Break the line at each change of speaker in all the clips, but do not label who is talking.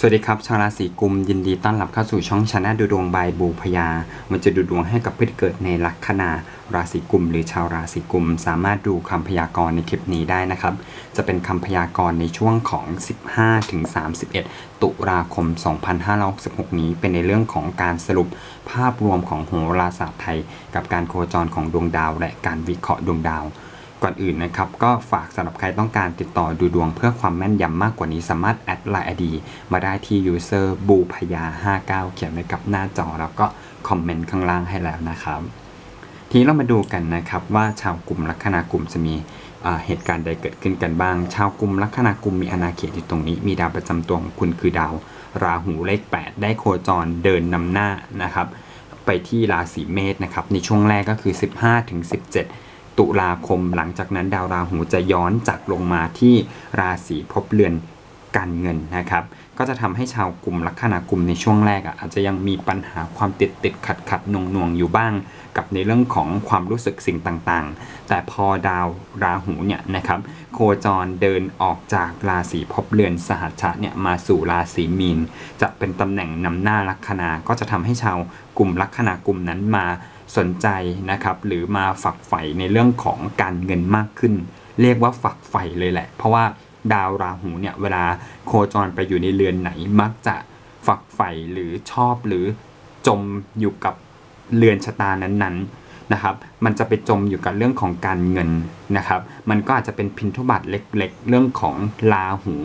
สวัสดีครับ ชาวราศีกุมยินดีต้อนรับเข้าสู่ช่องชาแนลดูดวงบายบูพยา มันจะดูดวงให้กับผู้ที่เกิดในลัคนาราศีกุม หรือชาวราศีกุม สามารถดูคำพยากรณ์ในคลิปนี้ได้นะครับ จะเป็นคำพยากรณ์ในช่วงของ 15ถึง31 ตุลาคม 2566 นี้เป็นในเรื่องของการสรุปภาพรวมของโหราศาสตร์ไทย กับการโคจรของดวงดาว และการวิเคราะห์ดวงดาว ก่อนอื่นนะครับก็ฝากสำหรับใครต้องการติดต่อดูดวงเพื่อความแม่นยำมากกว่านี้สามารถแอดไลน์อดีมาได้ที่ user บูพยา59 เขียนไว้กับหน้าจอแล้วก็คอมเมนต์ข้างล่างให้แล้วนะครับทีนี้เรามาดูกันนะครับว่าชาวกลุ่มลัคนากลุ่มจะมีเหตุการณ์ใดเกิดขึ้นกันบ้าง ชาวกลุ่มลัคนากลุ่มมีอาณาเขตอยู่ตรงนี้ มีดาวประจำตัวของคุณคือดาว ราหูเลข 8 ได้โคจรเดินนำหน้านะครับ ไปที่ราศีเมษนะครับในช่วงแรกก็คือ 15ถึง17 ตุลาคม หลังจากนั้นดาวราหูจะย้อนจากลงมาที่ราศีภพเรือนการเงินนะครับ ก็จะทำให้ชาวกลุ่มลัคนากลุ่มในช่วงแรกอะอาจจะยังมีปัญหาความติดติดขัดขัดหน่วงหน่วงอยู่บ้าง กับในเรื่องของความรู้สึกสิ่งต่างๆ แต่พอดาวราหูเนี่ยนะครับโคจรเดินออกจากราศีภพเรือนสหัชชะเนี่ยมาสู่ราศีมีน จะเป็นตำแหน่งนำหน้าลัคนาก็จะทำให้ชาวกลุ่มลัคนากลุ่มนั้นมา สนใจนะครับ หรือมาฝักใฝ่ในเรื่องของการเงินมากขึ้น เรียกว่าฝักใฝ่เลยแหละ เพราะว่าดาวราหูเนี่ยเวลาโคจรไปอยู่ในเรือนไหนมักจะฝักใฝ่หรือชอบหรือจมอยู่กับเรือนชะตานั้นๆนะครับ มันจะไปจมอยู่กับเรื่องของการเงินนะครับ มันก็อาจจะเป็นพินทุบัตเล็ก ๆ เรื่องของราหู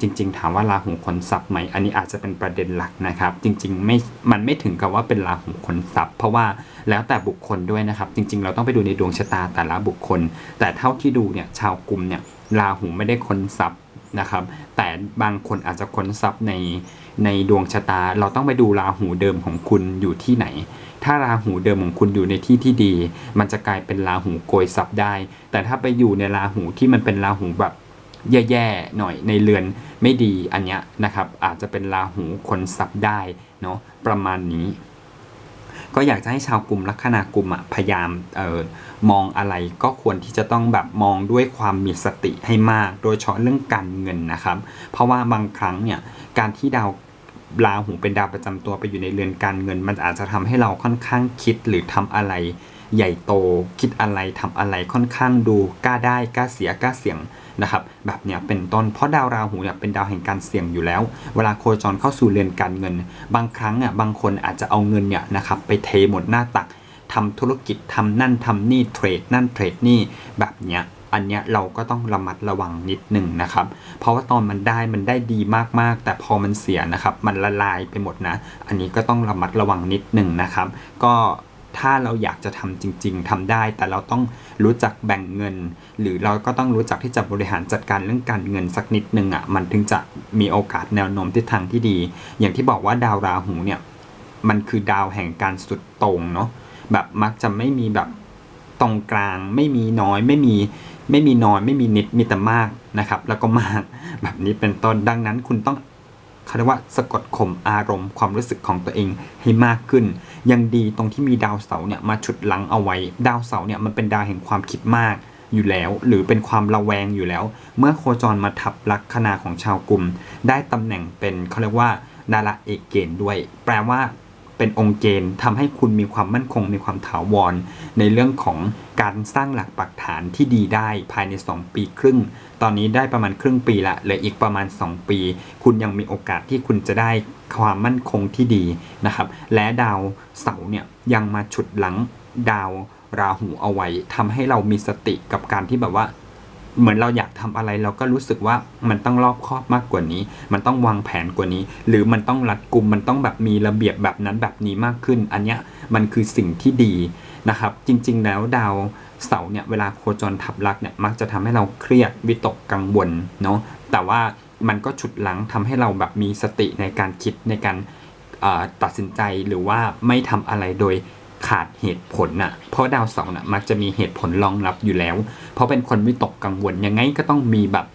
จริง ๆ ถามว่าราหูคนทรัพย์ไหมอันนี้อาจจะเป็นประเด็นหลักนะครับ จริงๆไม่มันไม่ถึงกับว่าเป็นราหูคนทรัพย์ เพราะว่าแล้วแต่บุคคลด้วยนะครับ จริง ๆ เราต้องไปดูในดวงชะตาแต่ละบุคคล แต่เท่าที่ดูเนี่ยชาวกลุ่มเนี่ยราหูไม่ได้คนทรัพย์นะครับ แต่บางคนอาจจะค้นทรัพย์ในในดวงชะตา เราต้องไปดูราหูเดิมของคุณอยู่ที่ไหน ถ้าราหูเดิมของคุณอยู่ในที่ที่ดี มันจะกลายเป็นราหูโกยทรัพย์ได้ แต่ถ้าไปอยู่ในราหูที่มันเป็นราหูแบบ แย่ๆหน่อยในเรือนไม่ดีอันเนี้ยนะครับ อาจจะเป็นราหูคนทรัพย์ได้เนาะประมาณนี้ ก็อยากจะให้ชาวกลุ่มลัคนากลุ่มอะพยายามเออมองอะไรก็ควรที่จะต้องแบบมองด้วยความมีสติให้มาก โดยเฉพาะเรื่องการเงินนะครับ เพราะว่าบางครั้งเนี่ยการที่ดาวราหูเป็นดาวประจำตัวไปอยู่ในเรือนการเงิน มันอาจจะทำให้เราค่อนข้างคิดหรือทำอะไร ใหญ่โต คิดอะไรทำอะไรค่อนข้างดูกล้าได้กล้าเสียกล้าเสี่ยงนะครับแบบเนี้ยเป็นต้นเพราะดาวราหูเนี่ยเป็นดาวแห่งการเสี่ยงอยู่แล้ว เวลาโคจรเข้าสู่เรือนการเงิน บางครั้งเนี่ยบางคนอาจจะเอาเงินเนี่ยนะครับไปเทหมดหน้าตักทำธุรกิจทำนั่นทำนี่เทรดนั่นเทรดนี่แบบเนี้ยอันเนี้ยเราก็ต้องระมัดระวังนิดหนึ่งนะครับ เพราะว่าตอนมันได้มันได้ดีมากๆ แต่พอมันเสียนะครับ มันละลายไปหมดนะ อันนี้ก็ต้องระมัดระวังนิดหนึ่งนะครับ ก็ ถ้าเราอยากจะทำจริง ๆทำได้ แต่เราต้องรู้จักแบ่งเงิน หรือเราก็ต้องรู้จักที่จะบริหารจัดการเรื่องการเงินสักนิดหนึ่งอะมันถึงจะมีโอกาสแนวโน้มทิศทางที่ดี อย่างที่บอกว่าดาวราหูเนี่ยมันคือดาวแห่งการสุดต่งเนาะแบบมักจะไม่มีแบบตรงกลางไม่มีน้อยไม่มีไม่มีน้อยไม่มีนิดมีแต่มากนะครับ แล้วก็มากแบบนี้เป็นต้นดังนั้นคุณต้อง เขาเรียกว่าสะกดข่มอารมณ์ความรู้สึกของตัวเองให้มากขึ้น ยังดีตรงที่มีดาวเสาร์เนี่ยมาฉุดลังเอาไว้ ดาวเสาร์เนี่ยมันเป็นดาวแห่งความคิดมากอยู่แล้ว หรือเป็นความระแวงอยู่แล้ว เมื่อโคจรมาทับลัคนาของชาวกลุ่ม ได้ตำแหน่งเป็นเขาเรียกว่าดาราเอกเกณฑ์ด้วย แปลว่า เป็นองค์เกณฑ์ทำให้คุณมีความมั่นคงมีความถาวร ในเรื่องของการสร้างหลักปักฐานที่ดีได้ภายใน 2 ปีครึ่ง ตอนนี้ได้ประมาณครึ่งปีละเหลืออีกประมาณ 2 ปี คุณยังมีโอกาสที่คุณจะได้ความมั่นคงที่ดีนะครับ และดาวเสาร์เนี่ยยังมาฉุดหลังดาวราหูเอาไว้ทำให้เรามีสติกับการที่แบบว่า เหมือนเราอยากทำอะไรเราก็รู้สึกว่ามันต้องรอบคอบมากกว่านี้ มันต้องวางแผนกว่านี้ หรือมันต้องรัดกุมมันต้องแบบมีระเบียบแบบนั้นแบบนี้มากขึ้น อันเนี้ยมันคือสิ่งที่ดีนะครับ จริง ๆ แล้วดาวเสาร์เนี่ยเวลาโคจรทับลักเนี่ยมักจะทำให้เราเครียดวิตกกังวลเนาะแต่ว่ามันก็ฉุดหลังทำให้เราแบบมีสติในการคิดในการตัดสินใจหรือว่าไม่ทำอะไรโดย ขาดเหตุผลน่ะ เพราะดาวเสาร์น่ะมักจะมีเหตุผลรองรับอยู่แล้ว เพราะเป็นคนวิตกกังวลยังไงก็ต้องมีแบบ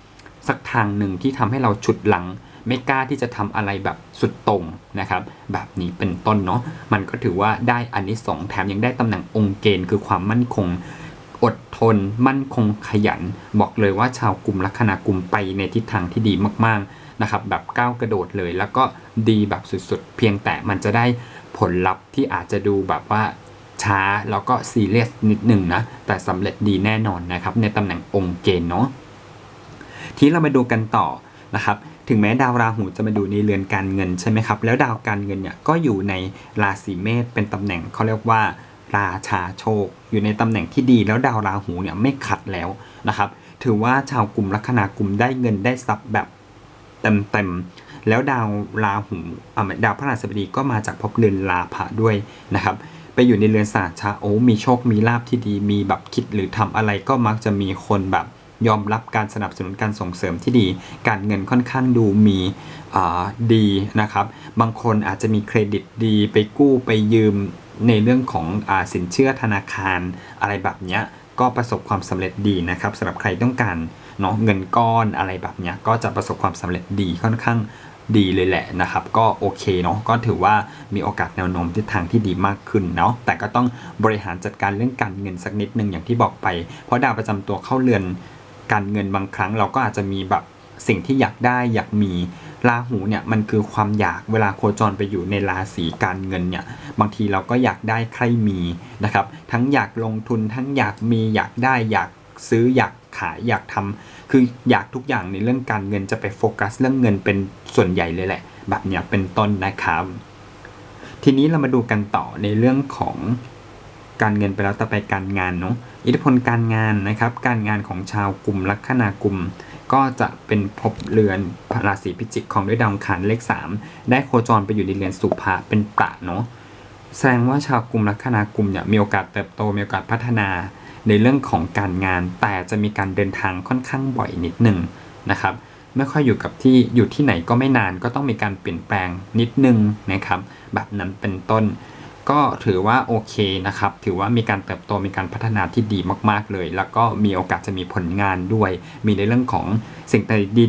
สักทางหนึ่งที่ทำให้เราฉุดหลัง ไม่กล้าที่จะทำอะไรแบบสุดตรงนะครับ แบบนี้เป็นต้นเนาะมันก็ถือว่าได้อันนี้สองแถมยังได้ตำแหน่งองค์เกณฑ์คือความมั่นคงอดทน มั่นคงขยัน บอกเลยว่าชาวกลุ่มลัคนากลุ่มไปในทิศทางที่ดีมากๆนะครับ แบบก้าวกระโดดเลย แล้วก็ดีแบบสุดๆ เพียงแต่มันจะได้ ผลลัพธ์ที่อาจจะดูแบบว่าช้าแล้วก็ซีเรียสนิดหนึ่งนะ แต่สำเร็จดีแน่นอนนะครับ ในตำแหน่งองค์เกณฑ์เนาะทีเรามาดูกันต่อนะครับถึงแม้ดาวราหูจะมาดูในเรือนการเงินใช่ไหมครับ แล้วดาวการเงินเนี่ยก็อยู่ในราศีเมษเป็นตำแหน่งเขาเรียกว่า ราชาโชค อยู่ในตำแหน่งที่ดีแล้วดาวราหูเนี่ยไม่ขัดแล้วนะครับ ถือว่าชาวกลุ่มลัคนากลุ่มได้เงินได้ทรัพย์แบบเต็มๆ แล้วดาวราหูดาวพระราชบดีก็มาจากภพเรือนลาภะด้วยนะครับไปอยู่ในเรือนศาสตร์ชาโอ้มีโชคมีลาภที่ดี มีแบบคิดหรือทำอะไรก็มักจะมีคนแบบยอมรับการสนับสนุนการส่งเสริมที่ดี การเงินค่อนข้างดูมีดีนะครับ บางคนอาจจะมีเครดิตดีไปกู้ไปยืมในเรื่องของอสินเชื่อธนาคารอะไรแบบเนี้ยก็ประสบความสำเร็จดีนะครับสำหรับใครต้องการเนาะเงินก้อนอะไรแบบเนี้ยก็จะประสบความสำเร็จดีค่อนข้าง ดีเลยแหละนะครับ ก็โอเคเนาะก็ถือว่ามีโอกาสแนวโน้มทิศทางที่ดีมากขึ้นเนาะแต่ก็ต้องบริหารจัดการเรื่องการเงินสักนิดนึงอย่างที่บอกไป เพราะดาวประจำตัวเข้าเรือนการเงินบางครั้งเราก็อาจจะมีแบบสิ่งที่อยากได้อยากมีราหูเนี่ยมันคือความอยากเวลาโคจรไปอยู่ในราศีการเงินเนี่ยบางทีเราก็อยากได้ใครมีนะครับ ทั้งอยากลงทุนทั้งอยากมีอยากได้อยากซื้ออยาก ขายอยากทำคืออยากทุกอย่างในเรื่องการเงินจะไปโฟกัสเรื่องเงินเป็นส่วนใหญ่เลยแหละ แบบเนี้ยเป็นต้นนะครับ ทีนี้เรามาดูกันต่อในเรื่องของการเงินไปแล้วต่อไปการงานเนาะอิทธิพลการงานนะครับ การงานของชาวกลุ่มลัคนากลุ่มก็จะเป็นภพเรือนราศีพิจิกของด้วยดาวอังคารเลข 3 ได้โคจรไปอยู่ในเรือนสุภะเป็นประเนาะแสดงว่าชาวกลุ่มลัคนากลุ่มเนี่ยมีโอกาสเติบโตมีโอกาสพัฒนา ในเรื่องของการงานแต่จะมีการเดินทางค่อนข้างบ่อยนิดหนึ่งนะครับไม่ค่อยอยู่กับที่อยู่ที่ไหนก็ไม่นานก็ต้องมีการเปลี่ยนแปลงนิดนึงนะครับ แบบนั้นเป็นต้น ก็ถือว่าโอเคนะครับ ถือว่ามีการเติบโตมีการพัฒนาที่ดีมาก ๆเลย แล้วก็มีโอกาสจะมีผลงานด้วย มีในเรื่องของสิ่ง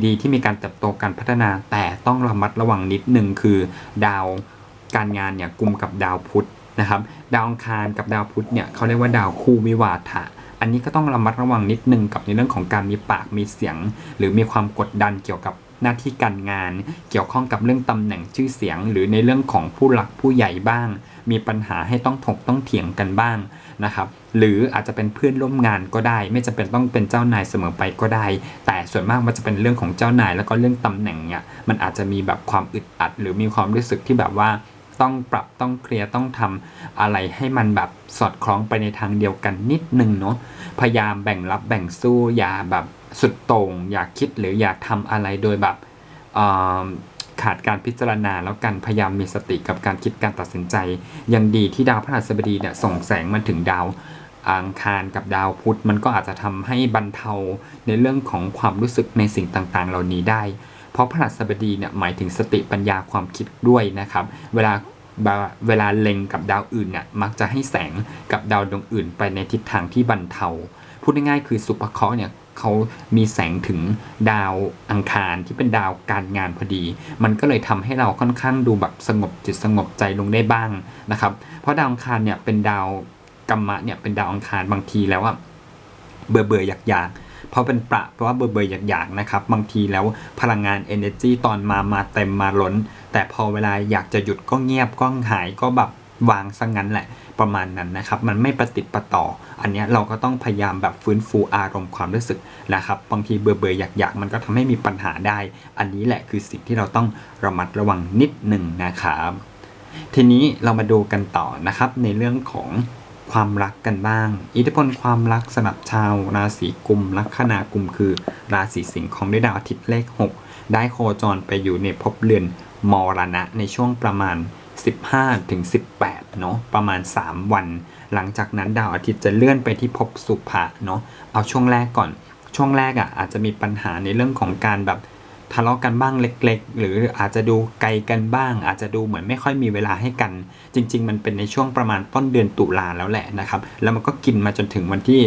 ดีๆ ที่มีการเติบโตการพัฒนาแต่ต้องระมัดระวังนิดนึงคือดาวการงานเนี่ยกลุ่มกับดาวพุธ นะครับดาวอังคารกับดาวพุธเนี่ยเขาเรียกว่าดาวคู่วิวาทะ อันนี้ก็ต้องระมัดระวังนิดนึงกับในเรื่องของการมีปากมีเสียง หรือมีความกดดันเกี่ยวกับหน้าที่การงาน เกี่ยวข้องกับเรื่องตำแหน่งชื่อเสียง หรือในเรื่องของผู้หลักผู้ใหญ่บ้าง มีปัญหาให้ต้องถกต้องเถียงกันบ้างนะครับหรืออาจจะเป็นเพื่อนร่วมงานก็ได้ ไม่จำเป็นต้องเป็นเจ้านายเสมอไปก็ได้ แต่ส่วนมากมันจะเป็นเรื่องของเจ้านายแล้วก็เรื่องตำแหน่งเนี่ยมันอาจจะมีแบบความอึดอัด หรือมีความรู้สึกที่แบบว่า ต้องปรับต้องเคลียร์ต้องทำอะไรให้มันแบบสอดคล้องไปในทางเดียวกันนิดนึงเนาะพยายามแบ่งรับแบ่งสู้อย่าแบบสุดโต่งอย่าคิดหรืออย่าทำอะไรโดยแบบขาดการพิจารณาแล้วกันพยายามมีสติกับการคิดการตัดสินใจ ยังดีที่ดาวพฤหัสบดีเนี่ยส่งแสงมาถึงดาวอังคารกับดาวพุธมันก็อาจจะทำให้บรรเทาในเรื่องของความรู้สึกในสิ่งต่างๆ เหล่านี้ได้ เพราะพฤหัสบดีเนี่ยหมายถึงสติปัญญาความคิดด้วยนะครับ เวลาเวลาเล็งกับดาวอื่นเนี่ยมักจะให้แสงกับดาวดวงอื่น ไปในทิศทางที่บรรเทา พูดง่ายๆคือสุภเคราะห์เนี่ยเขามีแสงถึงดาวอังคารที่เป็นดาวการงานพอดี มันก็เลยทำให้เราค่อนข้างดูแบบสงบจิตสงบใจลงได้บ้างนะครับ เพราะดาวอังคารเนี่ยเป็นดาวกรรมะเนี่ยเป็นดาวอังคารบางทีแล้วอะเบื่อเบื่ออยากอยาก เพราะเป็นประเพราะว่าเบื่อเบอยากอยากๆนะครับ บางทีแล้วพลังงาน energy ตอนมามาเต็มมาล้น แต่พอเวลาอยากจะหยุดก็เงียบก็หายก็แบบวางซะงงั้นแหละประมาณนั้นนะครับ มันไม่ประติดประต่อ อันนี้เราก็ต้องพยายามแบบฟื้นฟูอารมณ์ความรู้สึกนะครับ บางทีเบื่อเบื่ออยากอยากๆมันก็ทำให้มีปัญหาได้ อันนี้แหละคือสิ่งที่เราต้องระมัดระวังนิดหนึ่งนะครับ ทีนี้เรามาดูกันต่อนะครับในเรื่องของ ความรักกันบ้าง อิทธิพลความรักสำหรับชาวราศีกุมลัคนากุมคือ ราศีสิงห์ของด้วยดาวอาทิตย์เลข 6 ได้โคจรไปอยู่ในภพเรือนมรณะในช่วงประมาณ 15ถึง18 เนาะประมาณ 3 วัน หลังจากนั้นดาวอาทิตย์จะเลื่อนไปที่ภพสุภะเนาะเอาช่วงแรกก่อน ช่วงแรกอะ่ะอาจจะมีปัญหาในเรื่องของการแบบ ทะเลาะกันบ้างเล็ก ๆ หรืออาจจะดูไกลกันบ้าง อาจจะดูเหมือนไม่ค่อยมีเวลาให้กัน จริง ๆ มันเป็นในช่วงประมาณต้นเดือนตุลาแล้วแหละนะครับ แล้วมันก็กินมาจนถึงวันที่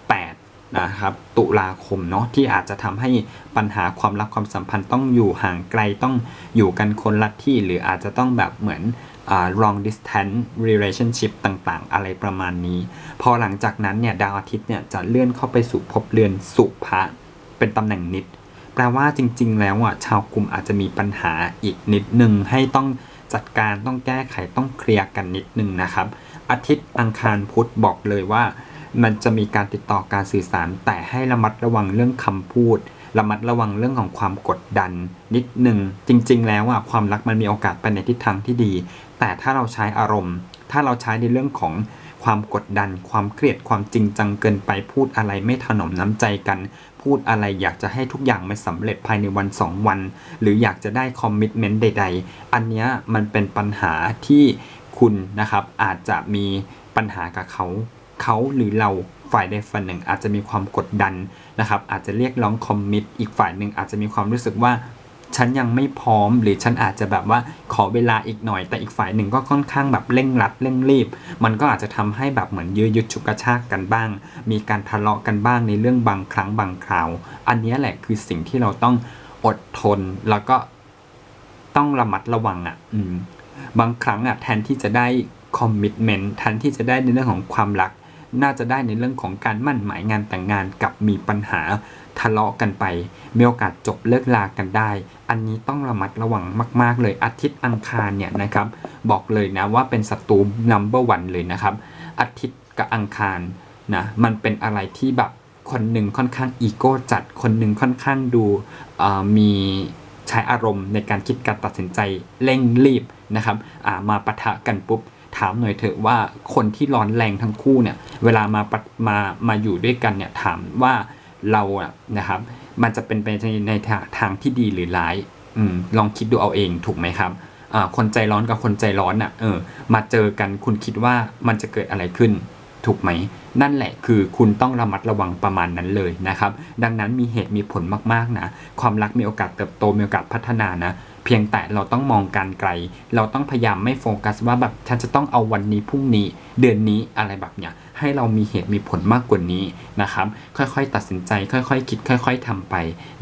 18 นะครับ ตุลาคมเนาะที่อาจจะทำให้ปัญหาความรักความสัมพันธ์ต้องอยู่ห่างไกลต้องอยู่กันคนละที่ หรืออาจจะต้องแบบเหมือนอ long distance relationship ต่างๆ อะไรประมาณนี้ พอหลังจากนั้นเนี่ยดาวอาทิตย์เนี่ยจะเลื่อนเข้าไปสู่ภพเรือนสุภะเป็นตำแหน่งนิด แปลว่าจริง ๆ แล้วอะชาวกลุ่มอาจจะมีปัญหาอีกนิดนึง ให้ต้องจัดการต้องแก้ไขต้องเคลียร์กันนิดนึงนะครับ อาทิตย์อังคารพุธบอกเลยว่า มันจะมีการติดต่อการสื่อสาร แต่ให้ระมัดระวังเรื่องคำพูด ระมัดระวังเรื่องของความกดดัน นิดหนึ่งจริง ๆ แล้วอะความรักมันมีโอกาสไปในทิศทางที่ดี แต่ถ้าเราใช้อารมณ์ ถ้าเราใช้ในเรื่องของความกดดัน ความเครียดความจริงจังเกินไปพูดอะไรไม่ถนอมน้ำใจกัน พูดอะไรอยากจะให้ทุกอย่างมันสำเร็จภายในวันสองวัน หรืออยากจะได้คอมมิชเมนต์ใด ๆ อันนี้มันเป็นปัญหาที่คุณนะครับอาจจะมีปัญหากับเขา เขาหรือเราฝ่ายใดฝ่ายหนึ่งอาจจะมีความกดดันนะครับอาจจะเรียกร้องคอมมิตอีกฝ่ายหนึ่งอาจจะมีความรู้สึกว่า ฉันยังไม่พร้อม หรือฉันอาจจะแบบว่าขอเวลาอีกหน่อยแต่อีกฝ่ายหนึ่งก็ค่อนข้างแบบเร่งรัดเร่งรีบ มันก็อาจจะทำให้แบบเหมือนยื้อยุดฉุกกระชากกันบ้าง มีการทะเลาะกันบ้างในเรื่องบางครั้งบางคราว อันนี้แหละคือสิ่งที่เราต้องอดทนแล้วก็ต้องระมัดระวังอะบางครั้งอะแทนที่จะได้คอมมิชเมนต์แทนที่จะได้ในเรื่องของความรัก น่าจะได้ในเรื่องของการมั่นหมายงานแต่งงานกับมีปัญหาทะเลาะกันไปมีโอกาสจบเลิกลากันได้ อันนี้ต้องระมัดระวังมาก ๆ เลยอาทิตย์อังคารเนี่ยนะครับ บอกเลยนะว่าเป็นศัตรู number one เลยนะครับ อาทิตย์กับอังคารนะมันเป็นอะไรที่แบบคนหนึ่งค่อนข้างอีโก้จัด คนหนึ่งค่อนข้างดูมีใช้อารมณ์ในการคิดการตัดสินใจเร่งรีบนะครับามาปะทะกันปุ๊บ ถามหน่อยเถอะว่าคนที่ร้อนแรงทั้งคู่เนี่ย เวลามามามาอยู่ด้วยกันเนี่ยถามว่าเราอะนะครับ มันจะเป็นไปในในทางทางที่ดีหรือร้ายอืมลองคิดดูเอาเองถูกไหมครับอ่าคนใจร้อนกับคนใจร้อนอะเออมาเจอกันคุณคิดว่ามันจะเกิดอะไรขึ้น ถูกไหม นั่นแหละคือคุณต้องระมัดระวังประมาณนั้นเลยนะครับ ดังนั้นมีเหตุมีผลมากๆนะ ความรักมีโอกาสเติบโตมีโอกาสพัฒนานะ เพียงแต่เราต้องมองการไกล เราต้องพยายามไม่โฟกัสว่าแบบฉันจะต้องเอาวันนี้พรุ่งนี้เดือนนี้อะไรแบบเนี้ยให้เรามีเหตุมีผลมากกว่านี้นะครับ ค่อยๆ ตัดสินใจ ค่อยๆ คิด ค่อย ๆทำไป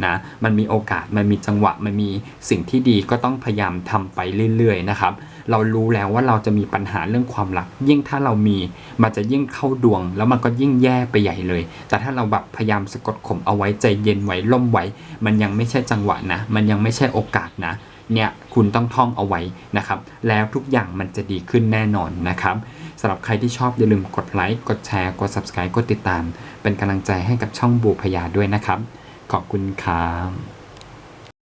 นะ มันมีโอกาส มันมีจังหวะ มันมีสิ่งที่ดีก็ต้องพยายามทำไปเรื่อยๆ นะครับ เรารู้แล้วว่าเราจะมีปัญหาเรื่องความรัก ยิ่งถ้าเรามีมันจะยิ่งเข้าดวง แล้วมันก็ยิ่งแย่ไปใหญ่เลย แต่ถ้าเราแบบพยายามสะกดข่มเอาไว้ใจเย็นไว้ล่มไว้ มันยังไม่ใช่จังหวะนะ มันยังไม่ใช่โอกาสนะเนี่ยคุณต้องท่องเอาไว้นะครับ แล้วทุกอย่างมันจะดีขึ้นแน่นอนนะครับสำหรับใครที่ชอบอย่าลืมกดไลค์กดแชร์กด subscribe กดติดตาม เป็นกำลังใจให้กับช่องบูพยาด้วยนะครับ ขอบคุณครับ